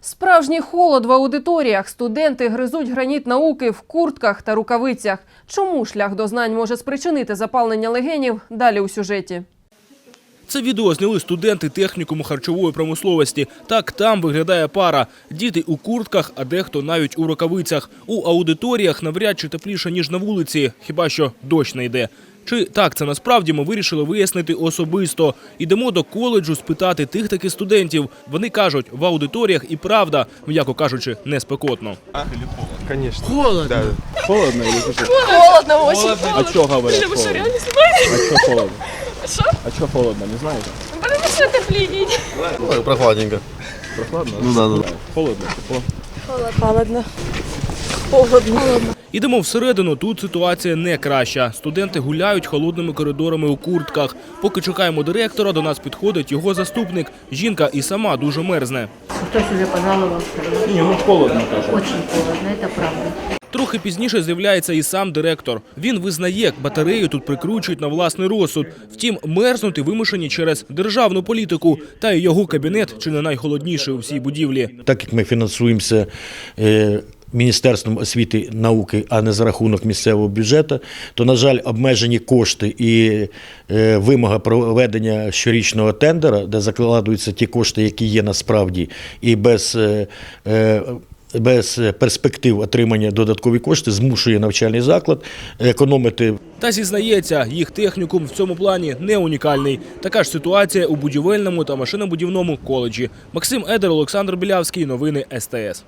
Справжній холод в аудиторіях. Студенти гризуть граніт науки в куртках та рукавицях. Чому шлях до знань може спричинити запалення легенів? Далі у сюжеті. Це відео зняли студенти технікуму харчової промисловості. Так там виглядає пара. Діти у куртках, а дехто навіть у рукавицях. У аудиторіях навряд чи тепліше, ніж на вулиці, хіба що дощ не йде. Чи так це насправді ми вирішили вияснити особисто. Ідемо до коледжу спитати тих таки студентів. Вони кажуть, в аудиторіях і правда, м'яко кажучи, не спекотно. Конечно. Холодно. Да. Холодно или что? Холодно очень. А что говорят? Снимаете? А что холодно? Что? А что холодно, не знаете? Ну, прохладненько. Прохладно? Ну да, да. Холодно, тепло. Ідемо всередину. Тут ситуація не краща. Студенти гуляють холодними коридорами у куртках. Поки чекаємо директора, до нас підходить його заступник. Жінка і сама дуже мерзне. Кто себе пожаловал? Не, ну холодно тоже. Очень холодно, это правда. Трохи пізніше з'являється і сам директор. Він визнає, батарею тут прикручують на власний розсуд. Втім, мерзнути вимушені через державну політику. Та й його кабінет чи не найхолодніший у всій будівлі. Так як ми фінансуємося е, Міністерством освіти науки, а не за рахунок місцевого бюджету, то, на жаль, обмежені кошти і е, вимога проведення щорічного тендера, де закладуються ті кошти, які є насправді, і без. е, е, без перспектив отримання додаткові кошти змушує навчальний заклад економити Та зізнається, їх технікум в цьому плані не унікальний. Така ж ситуація у будівельному та машинобудівному коледжі. Максим Едер, Олександр Білявський. Новини СТС.